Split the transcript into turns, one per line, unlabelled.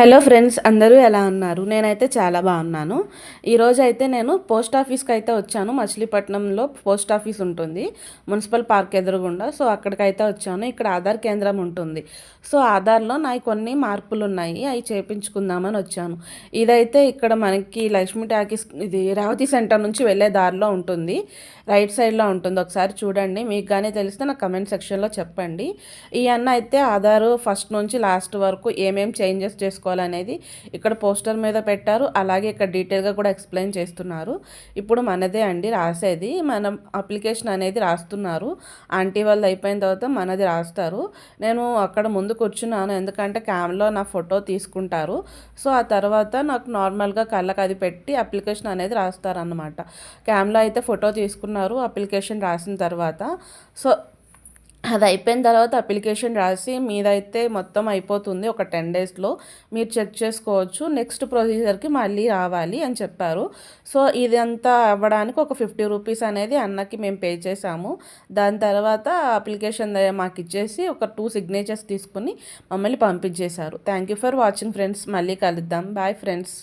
Hello friends అందరూ ఎలా ఉన్నారు? నేనైతే చాలా బాగున్నాను. ఈరోజు అయితే నేను పోస్ట్ ఆఫీస్కి అయితే వచ్చాను. మచిలీపట్నంలో పోస్ట్ ఆఫీస్ ఉంటుంది. మున్సిపల్ పార్క్ ఎదురుగుండా. సో అక్కడికైతే వచ్చాను. ఇక్కడ ఆధార్ కేంద్రం ఉంటుంది. సో ఆధార్లో నాకు కొన్ని మార్పులు ఉన్నాయి అవి చేపించుకుందామని వచ్చాను. ఇదైతే ఇక్కడ మనకి లక్ష్మీ టాకీస్ ఇది రేవతి సెంటర్ నుంచి వెళ్ళే దారిలో ఉంటుంది. రైట్ సైడ్లో ఉంటుంది. ఒకసారి చూడండి. మీకు కానీ తెలిస్తే నా కమెంట్ సెక్షన్లో చెప్పండి. ఈ అన్న అయితే ఆధారు ఫస్ట్ నుంచి లాస్ట్ వరకు ఏమేమి చేంజెస్ చేసుకోవాలనేది ఇక్కడ పోస్టర్ మీద పెట్టారు. అలాగే ఇక్కడ డీటెయిల్గా కూడా ఎక్స్ప్లెయిన్ చేస్తున్నారు. ఇప్పుడు మనదే అండి రాసేది. మనం అప్లికేషన్ అనేది రాస్తున్నారు. ఆంటీ వాళ్ళు అయిపోయిన తర్వాత మనది రాస్తారు. నేను అక్కడ ముందు కూర్చున్నాను. ఎందుకంటే క్యామ్లో నా ఫోటో తీసుకుంటారు. సో ఆ తర్వాత నాకు నార్మల్గా కళ్ళకు అది పెట్టి అప్లికేషన్ అనేది రాస్తారనమాట క్యామ్లో అయితే ఫోటో తీసుకున్నారు. అప్లికేషన్ రాసిన తర్వాత. సో అది అయిపోయిన తర్వాత అప్లికేషన్ రాసి మీదైతే మొత్తం అయిపోతుంది ఒక టెన్ డేస్లో. మీరు చెక్ చేసుకోవచ్చు. నెక్స్ట్ ప్రొసీజర్కి మళ్ళీ రావాలి అని చెప్పారు. సో ఇదంతా అవ్వడానికి ఒక ఫిఫ్టీ రూపీస్ అనేది అన్నకి మేము పే చేసాము దాని తర్వాత అప్లికేషన్ మాకు ఇచ్చేసి ఒక టూ సిగ్నేచర్స్ తీసుకుని మమ్మల్ని పంపించేశారు. Thank you for watching friends. మళ్ళీ కలుద్దాం. Bye friends.